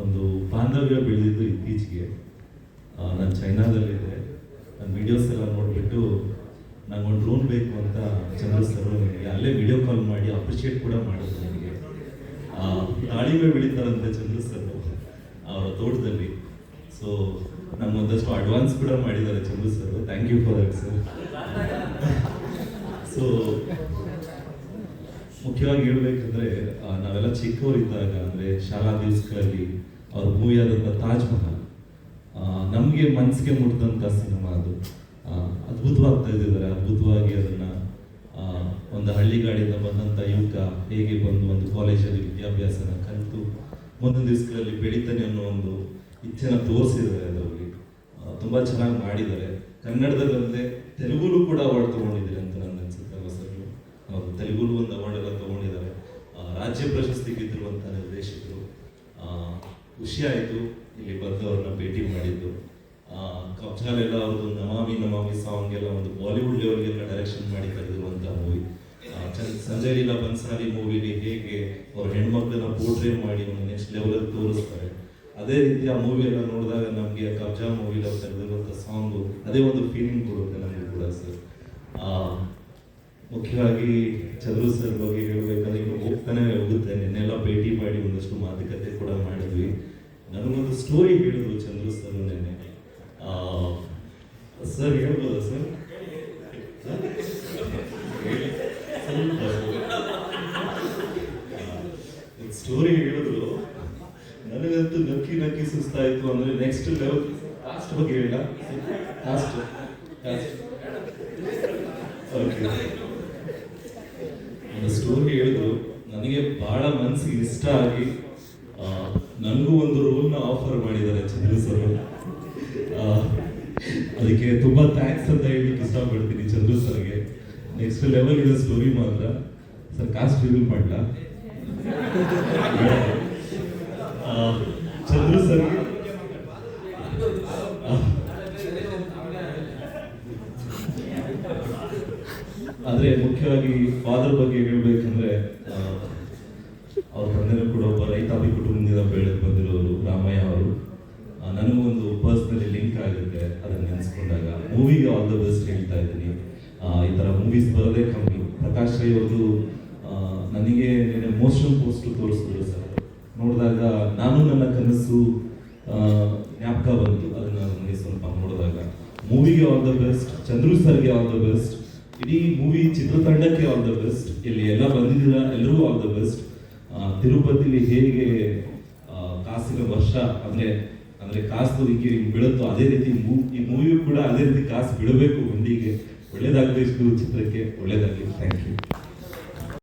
ಒಂದು ಬಾಂಧವ್ಯ ಬೆಳೆದಿದ್ದು ಇತ್ತೀಚೆಗೆ. ನಾನು ಚೈನಾದಲ್ಲಿದ್ದೆ ನನ್ನ ವಿಡಿಯೋಸ್ ಎಲ್ಲ ನೋಡಿಬಿಟ್ಟು ಒಂದು ಡ್ರೋನ್ ಬೇಕು ಅಂತ ಚಂದ್ರ ಸರ್ ನನಗೆ ಅಲ್ಲೇ ವಿಡಿಯೋ ಕಾಲ್ ಮಾಡಿ ಅಪ್ರಿಷಿಯೇಟ್ ಕೂಡ ಮಾಡಿದ್ರು ನನಗೆ. ದಾಳಿಂಬೆ ಬೆಳೀತಾರಂತೆ ಚಂದ್ರ ಸರ್ ಅವರ ತೋಟದಲ್ಲಿ. ಸೊ ನಮ್ಗೊಂದಷ್ಟು ಅಡ್ವಾನ್ಸ್ ಕೂಡ ಮಾಡಿದ್ದಾರೆ Chandra sir thank you for that sir so ಮುಖ್ಯವಾಗಿ ಹೇಳ್ಬೇಕಂದ್ರೆ ನಾವೆಲ್ಲ ಚಿಕ್ಕವರಿದ್ದಾಗ ಅಂದ್ರೆ ಶಾಲಾ ದಿವಸಗಳಲ್ಲಿ ಅವ್ರ ಮೂವಿ ಆದಂಥ ತಾಜ್ ಮಹಲ್ ನಮಗೆ ಮನಸ್ಸಿಗೆ ಮುಟ್ಟಿದಂಥ ಸಿನಿಮಾ ಅದು. ಅದ್ಭುತವಾಗಿ ತೆಗೆದಿದ್ದಾರೆ ಅದ್ಭುತವಾಗಿ ಅದನ್ನ ಒಂದು ಹಳ್ಳಿಗಾಡಿಂದ ಬಂದಂಥ ಯುವಕ ಹೇಗೆ ಬಂದು ಒಂದು ಕಾಲೇಜಲ್ಲಿ ವಿದ್ಯಾಭ್ಯಾಸನ ಕಲಿತು, ಮುಂದಿನ ದಿವಸಗಳಲ್ಲಿ ಬೆಳೀತಾನೆ ಅನ್ನೋ ಒಂದು ಇಚ್ಛೆನ ತೋರಿಸಿದ್ದಾರೆ ಅದರಲ್ಲಿ. ತುಂಬ ಚೆನ್ನಾಗಿ ಮಾಡಿದ್ದಾರೆ. ಕನ್ನಡದಲ್ಲದೆ ತೆಲುಗುಲು ಕೂಡ ಅವಾರ್ಡ್ ತಗೊಂಡಿದ್ದಾರೆ ಅಂತ ನನ್ನ ಅನ್ಸುತ್ತೆ ಅಲ್ವಾ ಸರ್ ನೀವು? ಹೌದು ತೆಲುಗುಲು ಒಂದು ಅವಾರ್ಡ್ ಎಲ್ಲ ತಗೊಂಡಿದ್ದಾರೆ ರಾಜ್ಯ ಪ್ರಶಸ್ತಿ ಗೆದ್ದಿರುವಂಥ ನಿರ್ದೇಶಕರು. ಖುಷಿ ಆಯಿತು. ಇಲ್ಲಿ ಬಂದು ಭೇಟಿ ಮಾಡಿದ್ದು. ಕಬ್ಜಾಲೆಲ್ಲ ಅವ್ರದ್ದು ನಮಾಮಿ ನಮಾಮಿ ಸಾಂಗ್ ಎಲ್ಲ ಒಂದು ಬಾಲಿವುಡ್ ಲೆವೆಲ್ಗೆಲ್ಲ ಡೈರೆಕ್ಷನ್ ಮಾಡಿ ಕರೆದಿರುವಂಥ ಮೂವಿ ಸಂಜಯ್ ಲೀಲಾ ಬನ್ಸಾಲಿ ಮೂವಿಲಿ ಹೇಗೆ ಅವ್ರ ಹೆಣ್ಮಕ್ಳನ್ನ ಪೋರ್ಟ್ರೇ ಮಾಡಿ ಒಂದು ನೆಕ್ಸ್ಟ್ ಲೆವೆಲಲ್ಲಿ ತೋರಿಸ್ತಾರೆ. ಅದೇ ರೀತಿ ಆ ಮೂವಿ ಎಲ್ಲ ನೋಡಿದಾಗ ನಮಗೆ ಕಬ್ಜಾ ಮೂವಿಲಿ ಅವ್ರು ತೆಗೆದಿರುವಂಥ ಸಾಂಗು ಅದೇ ಒಂದು ಫೀಲಿಂಗ್ ಕೊಡುತ್ತೆ ನಮಗೆ ಕೂಡ ಸರ್ ಮುಖ್ಯವಾಗಿ ಚಂದ್ರು ಸರ್ ಬಗ್ಗೆ ಹೇಳ್ಬೇಕಂದ್ರೆ ಈಗ ಹೋಗ್ತಾನೆ ಹೋಗುತ್ತೆ. ನಿನ್ನೆಲ್ಲ ಭೇಟಿ ಮಾಡಿ ಒಂದಷ್ಟು ಮಾತುಕತೆ ಕೂಡ ಮಾಡಿದ್ವಿ. ನನಗೊಂದು ಸ್ಟೋರಿ ಹೇಳಿದ್ರು ಚಂದ್ರು ಸರ್ ನಿನ್ನೆ ಸರ್ ಹೇಳ್ಬೋದಾ ಸರ್? ಸ್ಟೋರಿ ಹೇಳಿದ್ರು. ನನಗಂತೂ ನಕ್ಕಿ ನಕ್ಕಿ ಸುಸ್ತಾಯ್ತು ಅಂದ್ರೆ ನೆಕ್ಸ್ಟ್ ಲೆವೆಲ್ ಕಾಸ್ಟ್ ಬಗ್ಗೆ ಹೇಳ ಒಂದು ಸ್ಟೋರಿ ಹೇಳಿದ್ರು ನನಗೆ ಬಹಳ ಮನಸ್ಸಿಗೆ ಇಷ್ಟ ಆಗಿ ನನಗೂ ಒಂದು ರೋಲ್ನ ಆಫರ್ ಮಾಡಿದ್ದಾರೆ ಚಂದ್ರು ಸರ್. ಅದಕ್ಕೆ ತುಂಬಾ ಥ್ಯಾಂಕ್ಸ್ ಅಂತ ಹೇಳಿ ಇಷ್ಟಪಡ್ತೀನಿ ಚಂದ್ರು ಸರ್ಗೆ. ನೆಕ್ಸ್ಟ್ ಲೆವೆಲ್ ಇದೆ ಸ್ಟೋರಿ ಮಾತ್ರ. ಸರ್ ಕಾಸ್ಟ್ ರಿವೀಲ್ ಮಾಡಲ? ಚಂದ್ರು ಸರ್ ಆದರೆ ಮುಖ್ಯವಾಗಿ ಫಾದರ್ ಬಗ್ಗೆ ಹೇಳಬೇಕಂದ್ರೆ ಅವ್ರ ತಂದೆನೂ ಕೂಡ ಒಬ್ಬ ರೈತಾಪಿ ಕುಟುಂಬದಿಂದ ಬೆಳೆದು ಬಂದಿರೋರು ರಾಮಯ್ಯ ಅವರು. ನನಗೂ ಒಂದು ಪರ್ಸ್ನಲಿ ಲಿಂಕ್ ಆಗುತ್ತೆ ಅದನ್ನ ನೆನೆಸ್ಕೊಂಡಾಗ. ಮೂವಿಗೆ ಆಲ್ ದ ಬೆಸ್ಟ್ ಹೇಳ್ತಾ ಇದ್ದೀನಿ. ಈ ತರ ಮೂವೀಸ್ ಬರೋದೇ ಕಮ್ಮಿ. ಪ್ರಕಾಶ್ ರೈ ಅವರು ನನಗೆ ಮೋಷನ್ ಪೋಸ್ಟ್ ತೋರಿಸಿದ್ರು ಸರ್. ನೋಡಿದಾಗ ನಾನು ನನ್ನ ಕನಸು ಜ್ಞಾಪಕ ಬಂತು. ಅದನ್ನ ನನಗೆ ಸ್ವಲ್ಪ ನೋಡಿದಾಗ. ಮೂವಿಗೆ ಆಲ್ ದ ಬೆಸ್ಟ್ ಚಂದ್ರು ಸರ್ಗೆ ಆಲ್ ದ ಬೆಸ್ಟ್ ಇಡೀ ಮೂವಿ ಚಿತ್ರತಂಡಕ್ಕೆ ಆಲ್ ದ ಬೆಸ್ಟ್ ಇಲ್ಲಿ ಎಲ್ಲ ಬಂದಿದ್ದೀರಾ? ಎಲ್ಲರಿಗೂ ಆಲ್ ದ ಬೆಸ್ಟ್ ತಿರುಪತಿಲಿ ಹೇಗೆ ಕಾಸಿನ ವರ್ಷ, ಅಂದ್ರೆ ಅಂದ್ರೆ ಕಾಸು ಹಿಂಗೆ ಹಿಂಗೆ ಬೀಳುತ್ತೋ ಅದೇ ರೀತಿ ಮೂ- ಈ ಮೂವಿ ಕೂಡ ಅದೇ ರೀತಿ ಕಾಸು ಬೀಳಬೇಕು ಹುಂಡಿಗೆ ಒಳ್ಳೇದಾಗಬೇಕು ಚಿತ್ರಕ್ಕೆ ಒಳ್ಳೇದಾಗಲಿ. Thank you